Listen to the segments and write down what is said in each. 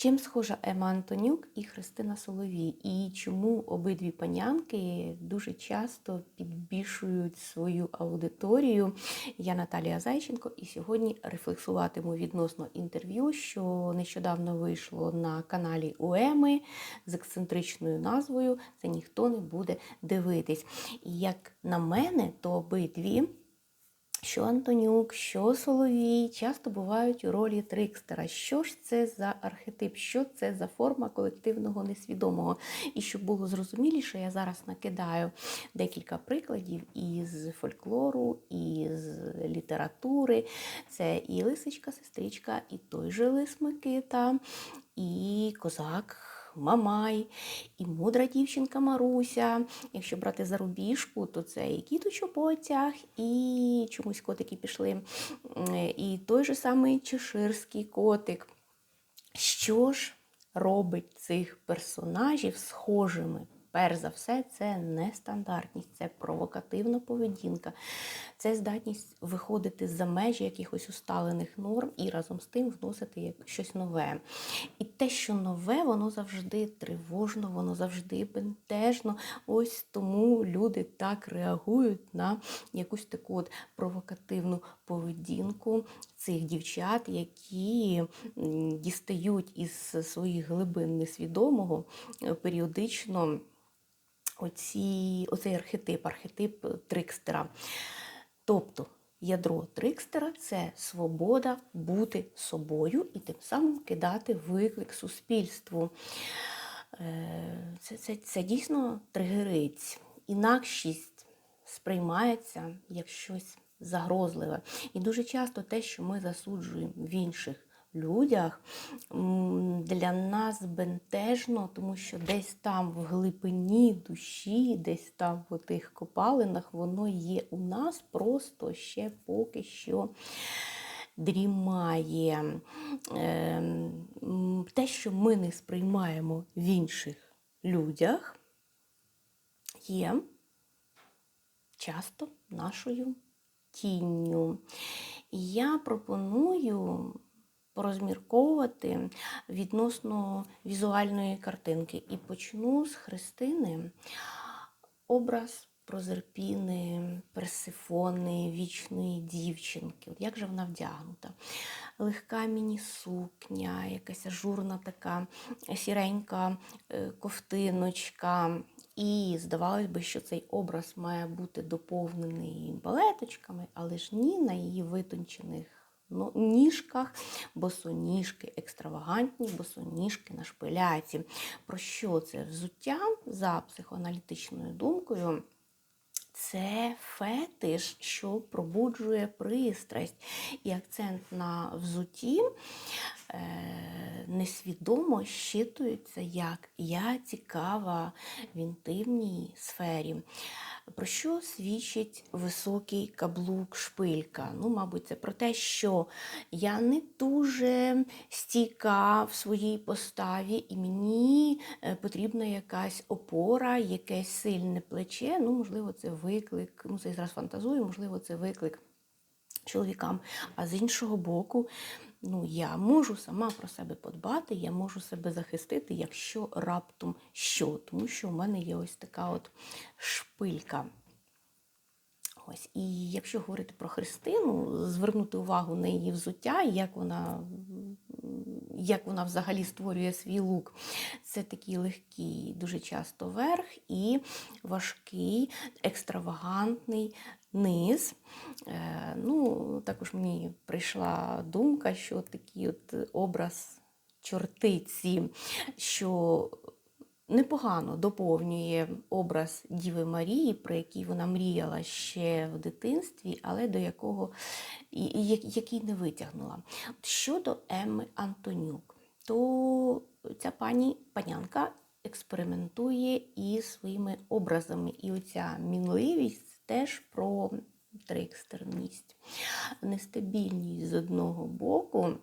Чим схожа Ема Антонюк і Христина Соловій? І чому обидві панянки дуже часто підбільшують свою аудиторію? Я Наталія Зайченко, і сьогодні рефлексуватиму відносно інтерв'ю, що нещодавно вийшло на каналі Уеми з ексцентричною назвою Це ніхто не буде дивитись. І як на мене, то обидві. Що Антонюк, що Соловій часто бувають у ролі трикстера. Що ж це за архетип, що це за форма колективного несвідомого? І щоб було зрозуміліше, я зараз накидаю декілька прикладів із фольклору, із літератури. Це і лисичка, сестричка, і той же лис Микита, і козак. Мамай, і мудра дівчинка Маруся. Якщо брати зарубіжку, то це і кіт у і чомусь котики пішли, і той же самий чеширський котик. Що ж робить цих персонажів схожими? Перш за все, це нестандартність, це провокативна поведінка, це здатність виходити за межі якихось усталених норм і разом з тим вносити щось нове. І те, що нове, воно завжди тривожно, воно завжди бентежно. Ось тому люди так реагують на якусь таку от провокативну поведінку цих дівчат, які дістають із своїх глибин несвідомого е, періодично оці, оцей архетип, архетип трикстера. Тобто ядро трикстера це свобода бути собою і тим самим кидати виклик суспільству. Е, це, це, це дійсно тригерить. Інакшість сприймається як щось загрозливе. І дуже часто те, що ми засуджуємо в інших людях для нас бентежно, тому що десь там в глибині душі, десь там в тих копалинах, воно є у нас просто ще поки що. Дрімає ем, те, що ми не сприймаємо в інших людях, є часто нашою тінню. І я пропоную порозмірковувати відносно візуальної картинки. І почну з Христини образ Прозерпіни, Персифони, вічної дівчинки. От як же вона вдягнута? Легка міні-сукня, якась ажурна така сіренька е, ковтиночка. І здавалось би, що цей образ має бути доповнений балеточками, але ж ні на її витончених ну, ніжках, босоніжки, екстравагантні босоніжки на шпиляці. Про що це взуття за психоаналітичною думкою? Це фетиш, що пробуджує пристрасть. І акцент на взуті е, несвідомо щитується як я цікава в інтимній сфері. Про що свідчить високий каблук шпилька? Ну, мабуть, це про те, що я не дуже стійка в своїй поставі, і мені е, потрібна якась опора, якесь сильне плече. Ну, можливо, це виклик. Ну, це зараз фантазую, можливо, це виклик чоловікам. А з іншого боку, ну, я можу сама про себе подбати, я можу себе захистити, якщо раптом що. Тому що в мене є ось така от шпилька. Ось. І якщо говорити про Христину, звернути увагу на її взуття, як вона як вона взагалі створює свій лук, це такий легкий, дуже часто верх і важкий, екстравагантний низ. Е, ну, Також мені прийшла думка, що такий от образ чортиці, що непогано доповнює образ Діви Марії, про який вона мріяла ще в дитинстві, але до якого який не витягнула. Щодо Емми Антонюк, то ця пані панянка експериментує із своїми образами. І оця мінливість теж про трикстерність, нестабільність з одного боку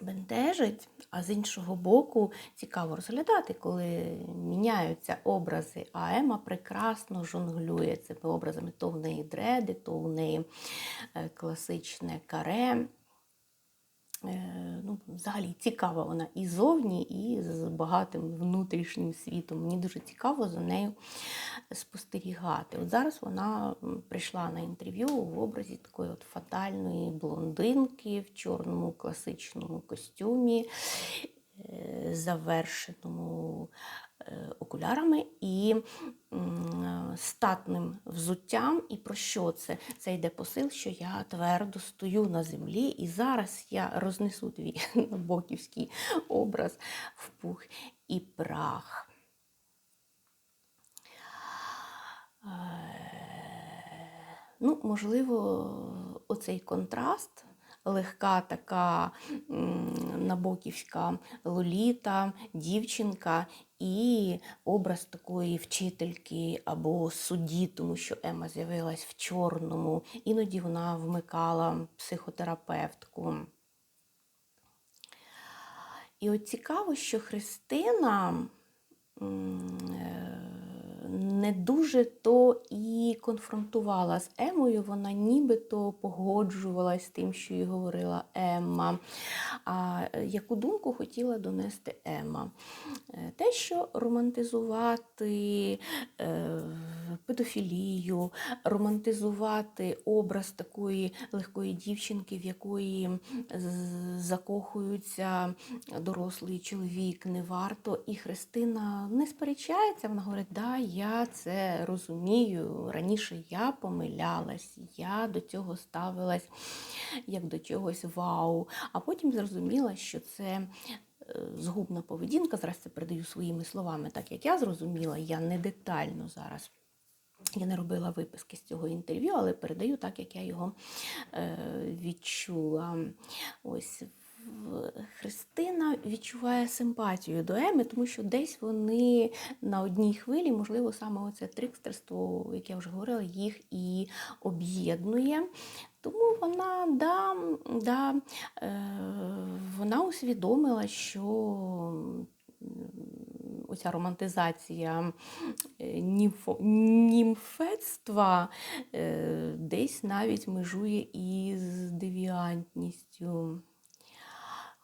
бентежить, а з іншого боку, цікаво розглядати, коли міняються образи. А Ема прекрасно жонглює цими образами. То в неї дреди, то в неї е, класичне каре. Е, ну, взагалі цікава вона і зовні, і з багатим внутрішнім світом. Мені дуже цікаво за нею спостерігати. От зараз вона прийшла на інтерв'ю в образі такої от фатальної блондинки в чорному класичному костюмі, е, завершеному окулярами і статним взуттям. І про що це? Це йде посил, що я твердо стою на землі, і зараз я рознесу твій набоківський образ в пух і прах. Е, Ну, можливо, оцей контраст, легка така набоківська лоліта, дівчинка і образ такої вчительки або судді, тому що Ема з'явилась в чорному, іноді вона вмикала психотерапевтку. І от цікаво, що Христина не дуже то і конфронтувала з Емою, вона нібито погоджувалась з тим, що їй говорила Емма. А е, яку думку хотіла донести Емма? Е, Те, що романтизувати е, педофілію, романтизувати образ такої легкої дівчинки, в якої закохуються дорослий чоловік, не варто. І Христина не сперечається, вона говорить, да, я це розумію. Раніше я помилялась, я до цього ставилась як до чогось вау. А потім зрозуміла, що це е, згубна поведінка. Зараз це передаю своїми словами, так як я зрозуміла, я не детально зараз. Я не робила виписки з цього інтерв'ю, але передаю так, як я його е, відчула. Ось Христина відчуває симпатію до Еми, тому що десь вони на одній хвилі, можливо, саме оце трикстерство, як я вже говорила, їх і об'єднує. Тому вона да, да, е, вона усвідомила, що оця романтизація е, німфо, німфетства е, десь навіть межує із девіантністю.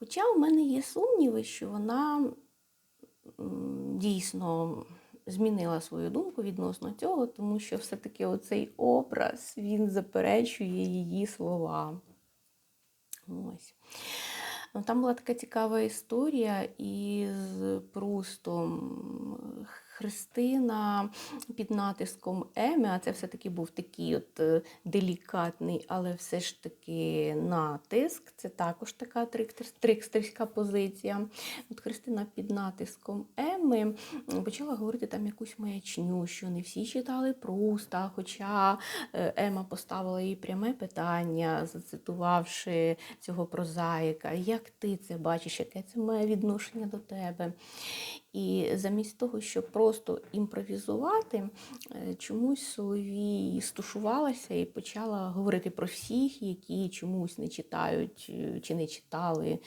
Хоча у мене є сумніви, що вона дійсно змінила свою думку відносно цього, тому що все-таки оцей образ він заперечує її слова. Ось. Ну, Там була така цікава історія із Прустом. Христина під натиском Еми, а це все-таки був такий от е, делікатний, але все ж таки натиск. Це також така трикстерська позиція. От Христина під натиском Еми почала говорити там якусь маячню, що не всі читали Пруста, хоча е, Ема поставила їй пряме питання, зацитувавши цього прозаїка, як ти це бачиш, яке це має відношення до тебе. І замість того, щоб просто імпровізувати, е, чомусь Соловій стушувалася і почала говорити про всіх, які чомусь не читають е, чи не читали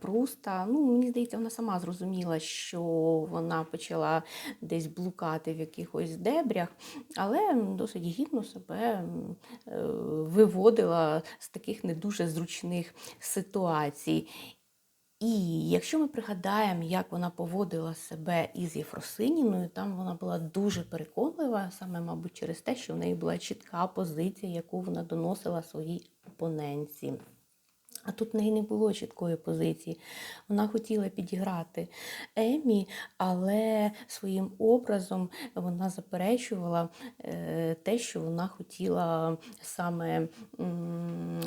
Пруста. Ну, мені здається, вона сама зрозуміла, що вона почала десь блукати в якихось дебрях, але досить гідно себе е, виводила з таких не дуже зручних ситуацій. І якщо ми пригадаємо, як вона поводила себе із Єфросиніною, там вона була дуже переконлива, саме, мабуть, через те, що в неї була чітка позиція, яку вона доносила своїй опоненці. А тут в неї не було чіткої позиції. Вона хотіла підіграти Емі, але своїм образом вона заперечувала е, те, що вона хотіла саме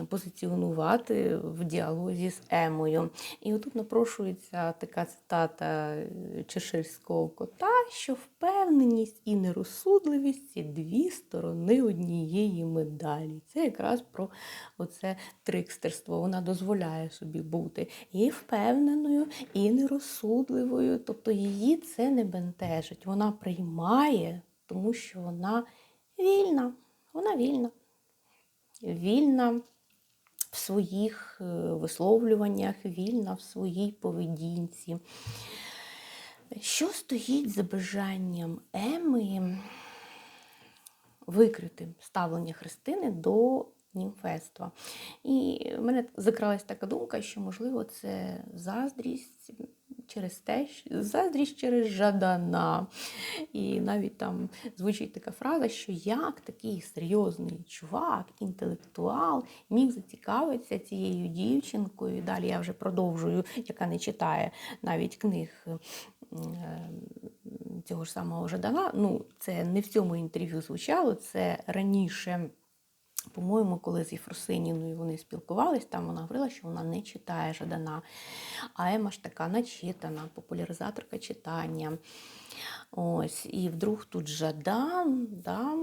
позиціонувати в діалозі з Емою. І отут напрошується така цитата е, чеширського кота, що впевненість і нерозсудливість це дві сторони однієї медалі. Це якраз про оце трикстерство. Вона дозволяє собі бути і впевненою, і нерозсудливою. Тобто її це не бентежить. Вона приймає, тому що вона вільна. Вона вільна. Вільна в своїх е, висловлюваннях, вільна в своїй поведінці. Що стоїть за бажанням Еми викрити ставлення Христини до німфетства. І в мене закралась така думка, що, можливо, це заздрість через те, що- заздрість через Жадана. І навіть там звучить така фраза, що як такий серйозний чувак, інтелектуал міг зацікавитися цією дівчинкою. Далі я вже продовжую, яка не читає навіть книг. е, Цього ж самого Жадана, ну це не в цьому інтерв'ю звучало, це раніше по-моєму, коли з Єфросиніною вони спілкувались, там вона говорила, що вона не читає Жадана. А Ема ж така начитана, популяризаторка читання. Ось, і вдруг тут Жадан да,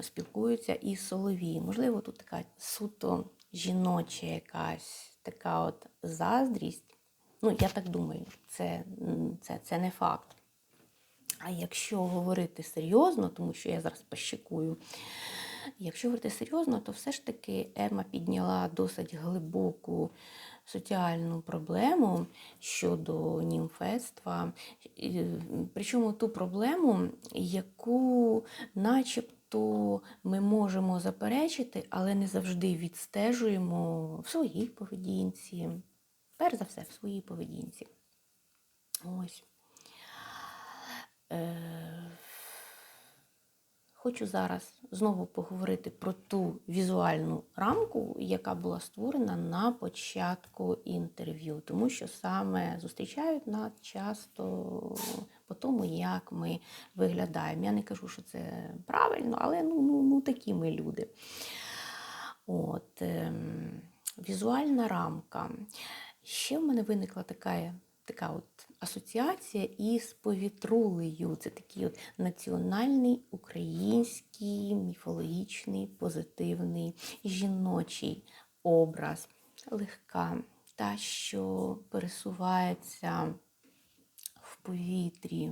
спілкується із Соловій. Можливо, тут така суто жіноча якась така от заздрість. Ну, я так думаю, це, це, це не факт. А якщо говорити серйозно, тому що я зараз пощекую, якщо говорити серйозно, то все ж таки Ема підняла досить глибоку соціальну проблему щодо німфетства. Причому ту проблему, яку начебто ми можемо заперечити, але не завжди відстежуємо в своїй поведінці. Перш за все, в своїй поведінці. Ось. Е, Хочу зараз знову поговорити про ту візуальну рамку, яка була створена на початку інтерв'ю, тому що саме зустрічають нас часто по тому, як ми виглядаємо. Я не кажу, що це правильно, але ну, ну, ну такі ми люди. От, ем, візуальна рамка. Ще в мене виникла така, така от асоціація із повітрулею. Це такий от національний український міфологічний, позитивний жіночий образ, легка, та, що пересувається в повітрі.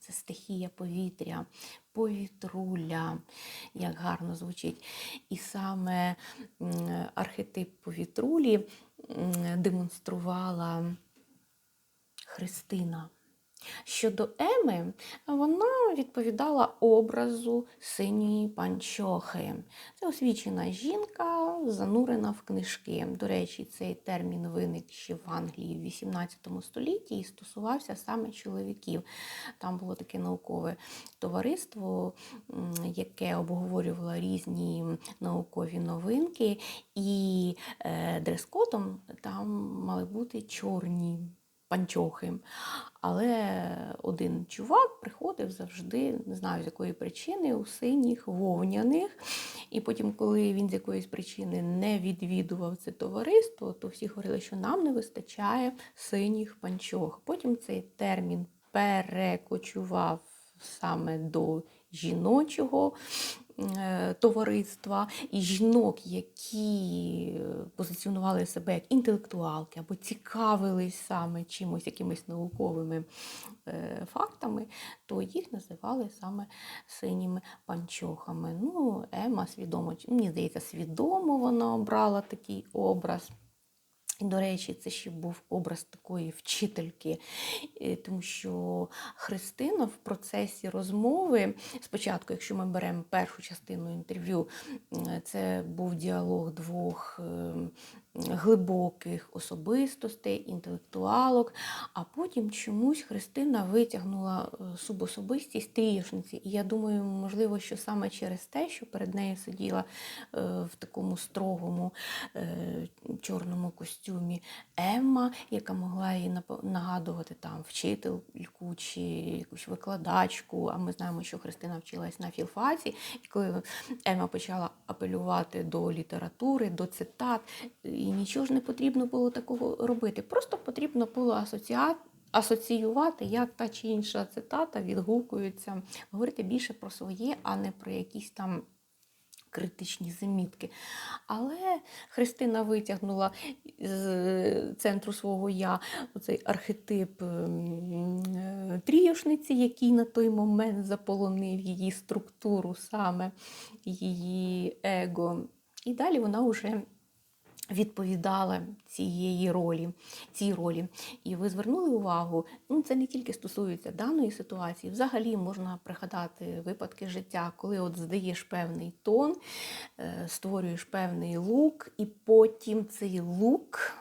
Це стихія повітря, повітруля, як гарно звучить. І саме архетип повітрулі демонструвала Христина. Щодо Еми, вона відповідала образу синьої панчохи. Це освічена жінка, занурена в книжки. До речі, цей термін виник ще в Англії в 18 столітті і стосувався саме чоловіків. Там було таке наукове товариство, яке обговорювало різні наукові новинки, і е, дрес-кодом там мали бути чорні панчохи. Але один чувак приходив завжди, не знаю з якої причини, у синіх вовняних. І потім, коли він з якоїсь причини не відвідував це товариство, то всі говорили, що нам не вистачає синіх панчох. Потім цей термін перекочував саме до жіночого е, товариства і жінок, які е, позиціонували себе як інтелектуалки або цікавились саме чимось, якимись науковими е, фактами, то їх називали саме синіми панчохами. Ну, Ема свідомо, мені здається, свідомо вона обрала такий образ. І, до речі, це ще був образ такої вчительки, е, тому що Христина в процесі розмови, спочатку, якщо ми беремо першу частину інтерв'ю, е, це був діалог двох е, глибоких особистостей, інтелектуалок, а потім чомусь Христина витягнула е, субособистість трієшниці. І я думаю, можливо, що саме через те, що перед нею сиділа е, в такому строгому е, чорному костюмі Емма, яка могла їй нагадувати там вчительку чи якусь викладачку. А ми знаємо, що Христина вчилась на філфаці, і коли Ема почала апелювати до літератури, до цитат, і нічого ж не потрібно було такого робити. Просто потрібно було асоціати. Асоціювати, як та чи інша цитата відгукується, говорити більше про своє, а не про якісь там критичні замітки. Але Христина витягнула з центру свого я цей архетип ем, е, який на той момент заполонив її структуру, саме її его. І далі вона вже відповідала цієї ролі, цій ролі. І ви звернули увагу, ну це не тільки стосується даної ситуації, взагалі можна пригадати випадки життя, коли от здаєш певний тон, е, створюєш певний лук, і потім цей лук,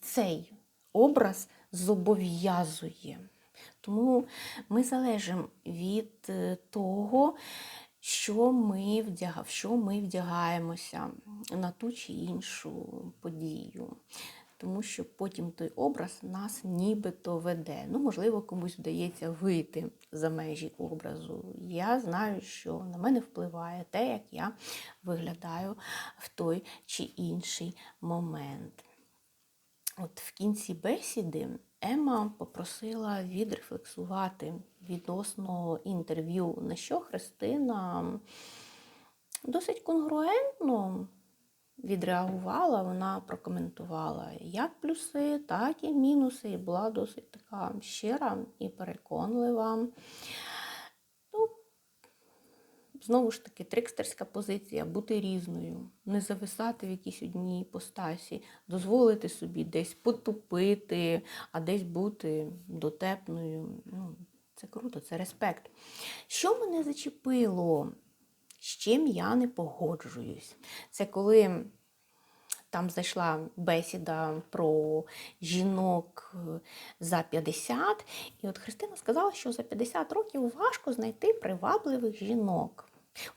цей образ зобов'язує. Тому ми залежимо від е, того, що ми вдяга, що ми вдягаємося на ту чи іншу подію. Тому що потім той образ нас нібито веде. Ну, можливо, комусь вдається вийти за межі образу. Я знаю, що на мене впливає те, як я виглядаю в той чи інший момент. От в кінці бесіди Ема попросила відрефлексувати відносно інтерв'ю, на що Христина досить конгруентно відреагувала, вона прокоментувала як плюси, так і мінуси, і була досить така щира і переконлива. Ну, Знову ж таки, трикстерська позиція бути різною, не зависати в якійсь одній постасі, дозволити собі десь потупити, а десь бути дотепною. Ну, це круто, це респект. Що мене зачепило, з чим я не погоджуюсь? Це коли там зайшла бесіда про жінок е, за 50, і от Христина сказала, що за 50 років важко знайти привабливих жінок.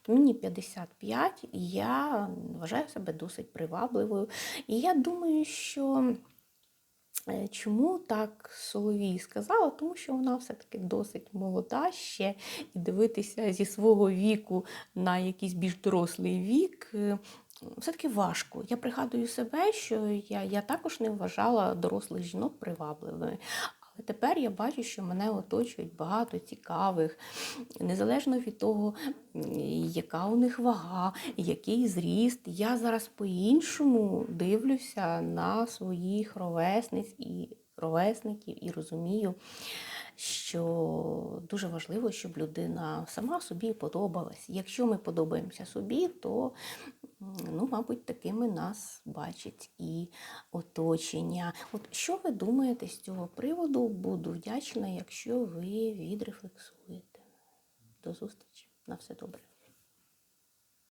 От мені 55, і я вважаю себе досить привабливою. І я думаю, що чому так Соловій сказала? Тому що вона все-таки досить молода ще, і дивитися зі свого віку на якийсь більш дорослий вік. е, все-таки важко. Я пригадую себе, що я, я також не вважала дорослих жінок привабливими. Але тепер я бачу, що мене оточують багато цікавих, незалежно від того, яка у них вага, який зріст. Я зараз по-іншому дивлюся на своїх ровесниць і ровесників і розумію, що дуже важливо, щоб людина сама собі подобалась. Якщо ми подобаємося собі, то ну, мабуть, такими нас бачить і оточення. От що ви думаєте з цього приводу? Буду вдячна, якщо ви відрефлексуєте. До зустрічі. На все добре.